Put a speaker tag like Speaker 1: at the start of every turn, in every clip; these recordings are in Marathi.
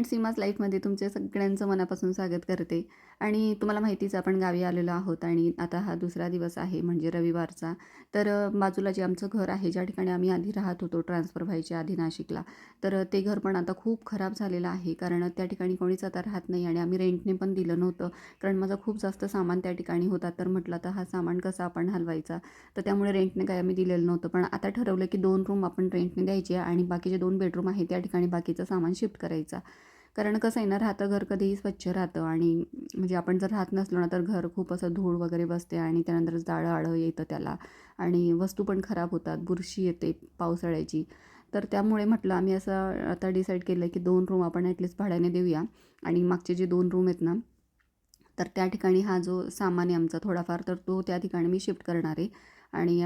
Speaker 1: अँड सीमाज लाईफमध्ये तुमच्या सगळ्यांचं मनापासून स्वागत करते. आणि तुम्हाला माहितीच आपण गावी आलेलो आहोत आणि आता हा दुसरा दिवस आहे म्हणजे रविवारचा. तर बाजूला जे आमचं घर आहे ज्या ठिकाणी आम्ही आधी राहत होतो ट्रान्सफर व्हायच्या आधी नाशिकला तर ते घर पण आता खूप खराब झालेलं आहे. कारण त्या ठिकाणी कोणीच आता राहत नाही आणि आम्ही रेंटने पण दिलं नव्हतं. कारण माझं खूप जास्त सामान त्या ठिकाणी होता. तर म्हटलं आता हा सामान कसा आपण हलवायचा? तर त्यामुळे रेंटने काही आम्ही दिलेलं नव्हतं. पण आता ठरवलं की दोन रूम आपण रेंटने द्यायचे आणि बाकीचे दोन बेडरूम आहे त्या ठिकाणी बाकीचं सामान शिफ्ट करायचा. कारण कसं आहे ना राहतं घर कधीही स्वच्छ राहतं आणि म्हणजे आपण जर राहत नसलो ना तर घर खूप असं धूळ वगैरे बसते आणि त्यानंतर जाळं आळं येतं त्याला आणि वस्तू पण खराब होतात बुरशी येते पावसाळ्याची. तर त्यामुळे म्हटलं आम्ही असं आता डिसाईड केलं की दोन रूम आपण ॲटलिस्ट भाड्याने देऊया आणि मागचे जे दोन रूम आहेत ना तर त्या ठिकाणी हा जो सामान आहे आमचा थोडाफार तर तो त्या ठिकाणी मी शिफ्ट करणार आहे. आणि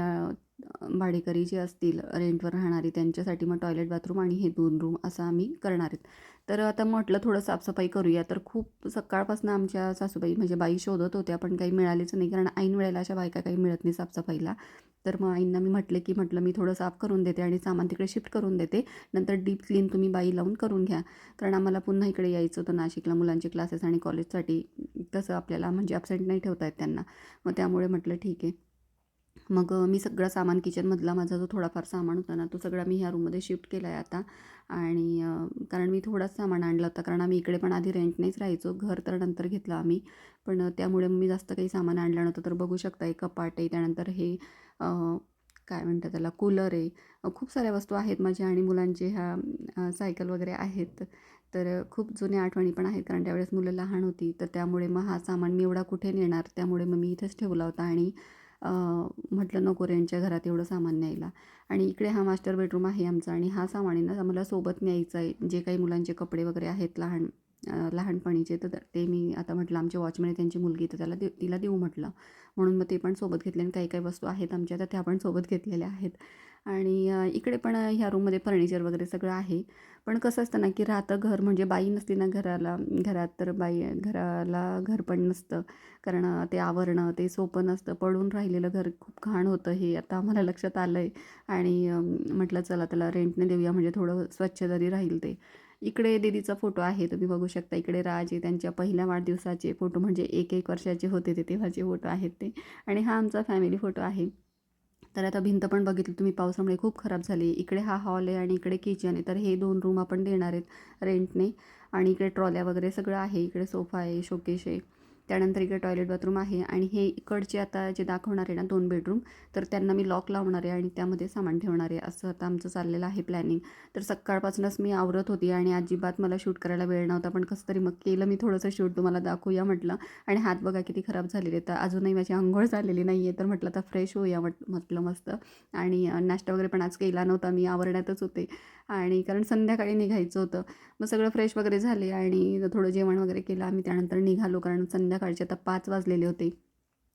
Speaker 1: भाडेकरी जे असतील रेंटवर राहणारी त्यांच्यासाठी मग टॉयलेट बाथरूम आणि हे दोन रूम असं आम्ही करणार आहेत. तर आता म्हटलं थोडं साफसफाई करूया. तर खूप सकाळपासून आमच्या सासूबाई म्हणजे बाई शोधत होत्या पण काही मिळालेच नाही. कारण ऐन वेळेला अशा बायका काही मिळत नाही साफसफाईला. तर मग आईंना मी म्हटले की म्हटलं मी थोडं साफ करून देते आणि सामान तिकडे शिफ्ट करून देते. नंतर डीप क्लीन तुम्ही बाई लावून करून घ्या. कारण आम्हाला पुन्हा इकडे यायचं होतं नाशिकला मुलांचे क्लासेस आणि कॉलेजसाठी. कसं आपल्याला म्हणजे ॲबसेंट नाही ठेवता येत त्यांना. मग त्यामुळे म्हटलं ठीक आहे. मग मी सगळं सामान किचनमधला माझा जो थोडाफार सामान होता ना तो सगळा मी ह्या रूममध्ये शिफ्ट केला आहे आता. आणि कारण मी थोडाच सामान आणलं होतं कारण आम्ही इकडे पण आधी रेंटनेच राहायचो. घर तर नंतर घेतलं आम्ही. पण त्यामुळे मी जास्त काही सामान आणलं नव्हतं. तर बघू शकता एक कपाट आहे त्यानंतर हे काय म्हणतात त्याला कूलर आहे. खूप साऱ्या वस्तू आहेत माझ्या आणि मुलांचे ह्या सायकल वगैरे आहेत. तर खूप जुन्या आठवणी पण आहेत कारण त्यावेळेस मुलं लहान होती. तर त्यामुळे मग हा सामान मी एवढा कुठे नेणार? त्यामुळे मग मी इथेच ठेवला होता आणि म्हटलं नको रेंटच्या घरात एवढं सामान न्यायला. आणि इकडे हा मास्टर बेडरूम आहे आमचा आणि हा सामान आहे ना मला सोबत न्यायचा आहे. जे काही मुलांचे कपडे वगैरे आहेत लहान लहानपणीचे तर ते मी आता म्हटलं आमचे वॉचमॅन आहे त्यांची मुलगी तर त्याला दे तिला देऊ म्हटलं. म्हणून मग ते पण सोबत घेतले आणि काही काही वस्तू आहेत आमच्या तर त्या पण सोबत घेतलेल्या आहेत. आणि इकडे पण ह्या रूममध्ये फर्निचर वगैरे सगळं आहे. पण कसं असतं ना की राहतं घर म्हणजे बाई नसली ना घराला घरात तर बाई घराला घर पण नसतं. कारण ते आवरणं ते सोपं नसतं. पडून राहिलेलं घर खूप घाण होतं हे आता आम्हाला लक्षात आलं आहे आणि म्हटलं चला त्याला रेंटने देऊया म्हणजे थोडं स्वच्छ जरी राहील ते. इकडे दीदीचा फोटो आहे तुम्ही बघू शकता. इकडे राज आहे त्यांच्या पहिल्या वाढदिवसाचे फोटो म्हणजे एक एक वर्षाचे होते ते तेव्हाचे फोटो आहेत ते. आणि हा आमचा फॅमिली फोटो आहे. तर आता भिंत पण बघितली तुम्ही पावसामुळे खूप खराब झाली. इकडे हा हॉल आहे आणि इकडे किचन आहे. तर हे दोन रूम आपण देणार आहेत रेंटने आणि इकडे ट्रॉल्या वगैरे सगळं आहे. इकडे सोफा आहे शोकेश आहे. त्यानंतर इकडे टॉयलेट बाथरूम आहे आणि हे इकडचे आता जे दाखवणार आहे ना दोन बेडरूम तर त्यांना मी लॉक लावणार आहे आणि त्यामध्ये सामान ठेवणार आहे. असं आता आमचं चाललेलं आहे प्लॅनिंग तर सकाळपासूनच मी आवरत होती आणि अजिबात मला शूट करायला वेळ नव्हता पण कसं तरी मग केलं मी थोडंसं शूट तुम्हाला दाखवूया म्हटलं. आणि हात बघा किती खराब झालेले तर अजूनही माझी आंघोळ झालेली नाही आहे तर म्हटलं आता फ्रेश होऊया म्हट म्हटलं मस्त. आणि नाश्ता वगैरे पण आज केला नव्हता मी आवरण्यातच होते. आणि कारण संध्याकाळी निघायचं होतं. मग सगळं फ्रेश वगैरे झाले आणि थोडं जेवण वगैरे केलं. आम्ही त्यानंतर निघालो कारण संध्या संध्याकाळचे आता पाच वाजलेले होते.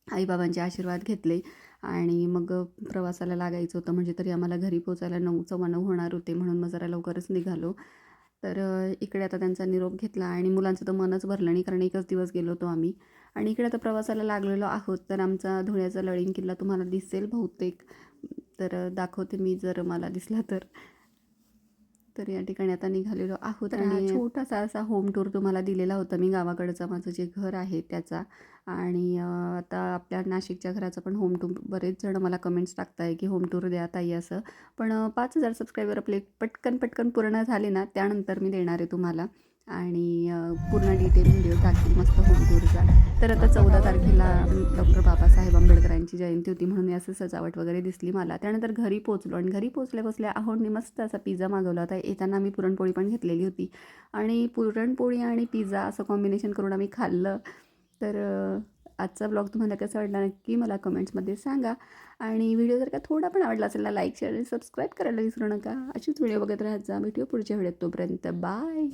Speaker 1: आईबाबांचे आशीर्वाद घेतले आणि मग प्रवासाला लागायचं होतं. म्हणजे तरी आम्हाला घरी पोचायला नऊ सव्वा नऊ होणार होते म्हणून मग जरा लवकरच निघालो. तर इकडे आता त्यांचा निरोप घेतला आणि मुलांचं तर मनच भरलं नाही कारण एकच दिवस गेलो होतो आम्ही. आणि इकडे आता प्रवासाला लागलेलो आहोत. तर आमचा धुळ्याचा लळींग किल्ला तुम्हाला दिसेल बहुतेक. तर दाखवते मी जर मला दिसला तर. तर या ठिकाणी आता निघालेलो आहोत आणि छोटासा असा होम टूर तुम्हाला दिलेला होता. मी गावाकडचं माझं जे घर आहे त्याचा. आणि आता आपल्या नाशिकच्या घराचं पण होम टूर बरेच जण मला कमेंट्स टाकताय की होम टूर द्या ताई असं. पण पाच हजार सबस्क्रायबर आपले पटकन पटकन पूर्ण झाले ना त्यानंतर मी देणार आहे तुम्हाला. आणि पूर्ण डिटेल व्हिडिओ टाकतील मस्त होम टूरचा तर आता चौदा तारखेला डॉक्टर बाबासाहेब आंबेडकरांची जयंती होती म्हणून असं सजावट वगैरे दिसली मला. त्यानंतर घरी पोचलो आणि घरी पोचल्या बसल्या आहोंनी मस्त असा पिझ्झा मागवला होता. येताना आम्ही पुरणपोळी पण घेतलेली होती. आणि पुरणपोळी आणि पिझ्झा असं कॉम्बिनेशन करून आम्ही खाल्लं. तर आजचा ब्लॉग तुम्हाला कसा वाटला नक्की मला कमेंट्समध्ये सांगा. आणि व्हिडिओ जर का थोडा पण आवडला असेल ना लाईक शेअर आणि सबस्क्राईब करायला विसरू नका. अशीच व्हिडिओ बघत राहायचा भेटूया पुढच्या व्हिडिओत तोपर्यंत. बाय